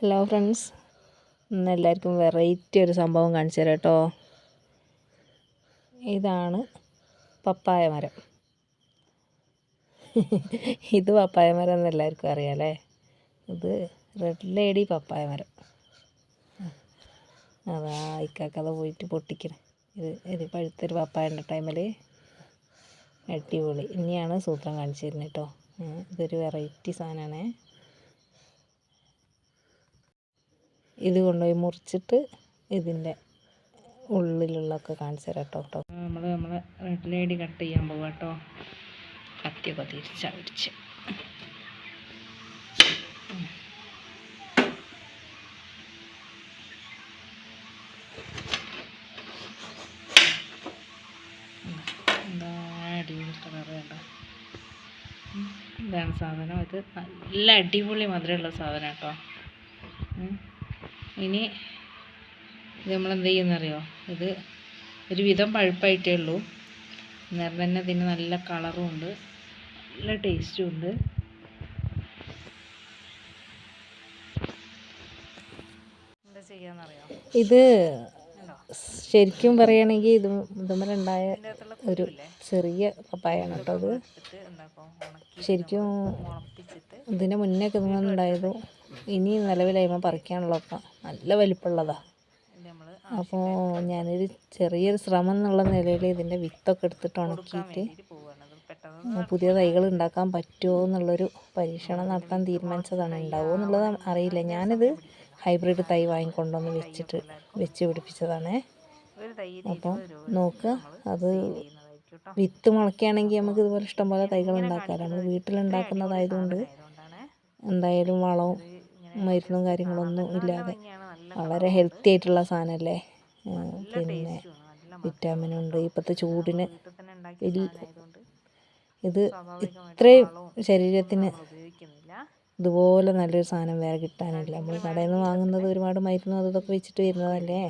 Hello friends ഇന്ന് എല്ലാവർക്കും variety ഒരു സംഭവം കാണിച്ചു തരാം കേട്ടോ. ഇതാണ് പപ്പായ മരം. ഇത് പപ്പായ മരം എന്ന് എല്ലാവർക്കും അറിയാമല്ലേ ഇത് റെഡ് ലേഡി പപ്പായ മരം. അതാ ഇക്കാക്കഥ പോയിട്ട് പൊട്ടിക്കണം. ഇത് ഇത് പഴുത്തൊരു പപ്പായ ഉണ്ട് ടൈമിൽ അടിപൊളി. ഇനിയാണ് സൂത്രം കാണിച്ചു തരുന്നത് കേട്ടോ. ഇതൊരു വെറൈറ്റി സാധനമാണേ. ഇത് കൊണ്ടുപോയി മുറിച്ചിട്ട് ഇതിന്റെ ഉള്ളിലുള്ളതൊക്കെ കാണിച്ചു തരാം കേട്ടോ നമ്മൾ നമ്മളെ റെഡ് ലേഡി കട്ട് ചെയ്യാൻ പോകാം കേട്ടോ. കത്തിയൊക്കെ തിരിച്ചാ പിടിച്ച് എന്താ അടിപൊളി കളർ വേണ്ട. ഇതാണ് സാധനം. ഇത് നല്ല അടിപൊളി മധുരമുള്ള സാധനം കേട്ടോ. ഇനി ഇത് നമ്മൾ എന്ത് ചെയ്യുന്നറിയോ? ഇത് ഒരുവിധം പഴുപ്പായിട്ടേ ഉള്ളൂ. അന്നേരം തന്നെ ഇതിന് നല്ല കളറും ഉണ്ട് നല്ല ടേസ്റ്റും ഉണ്ട്. എന്താ ചെയ്യാന്നറിയോ? ഇത് ശരിക്കും പറയുകയാണെങ്കിൽ ഇത് ഇതുമ്മലുണ്ടായ ഒരു ചെറിയ പപ്പായാണ് കേട്ടോ അത്. ശരിക്കും ഇതിന് മുന്നേ കിടന്നുണ്ടായത് ഇനി നിലവിലായ്മ പറിക്കാനുള്ളപ്പം നല്ല വലിപ്പമുള്ളതാണ് അപ്പോൾ ഞാനൊരു ചെറിയൊരു ശ്രമം എന്നുള്ള നിലയിൽ ഇതിന്റെ വിത്തൊക്കെ എടുത്തിട്ട് ഉണക്കിയിട്ട് പുതിയ തൈകൾ ഉണ്ടാക്കാൻ പറ്റുമോ എന്നുള്ളൊരു പരീക്ഷണം നടത്താൻ തീരുമാനിച്ചതാണ്. ഉണ്ടാവുമോ എന്നുള്ളത് അറിയില്ല. ഞാനിത് ഹൈബ്രിഡ് തൈ വാങ്ങിക്കൊണ്ടുവന്ന് വെച്ചിട്ട് വെച്ച് പിടിപ്പിച്ചതാണേ. അപ്പം നോക്കുക അത് വിത്ത് മുളയ്ക്കുകയാണെങ്കിൽ നമുക്ക് ഇതുപോലെ ഇഷ്ടംപോലെ തൈകൾ ഉണ്ടാക്കാം നമ്മൾ വീട്ടിലുണ്ടാക്കുന്നതായതുകൊണ്ട് എന്തായാലും വളവും മരുന്നും കാര്യങ്ങളൊന്നും ഇല്ലാതെ വളരെ ഹെൽത്തി ആയിട്ടുള്ള സാധനമല്ലേ? പിന്നെ വിറ്റാമിനുണ്ട് ഇപ്പോഴത്തെ ചൂടിന് ഇത് ഇത്രയും ശരീരത്തിന് ഇതുപോലെ നല്ലൊരു സാധനം വേറെ കിട്ടാനില്ല. നമ്മൾ കടയിൽ നിന്ന് വാങ്ങുന്നത് ഒരുപാട് മരുന്നും അതൊക്കെ വെച്ചിട്ട് വരുന്നതല്ലേ?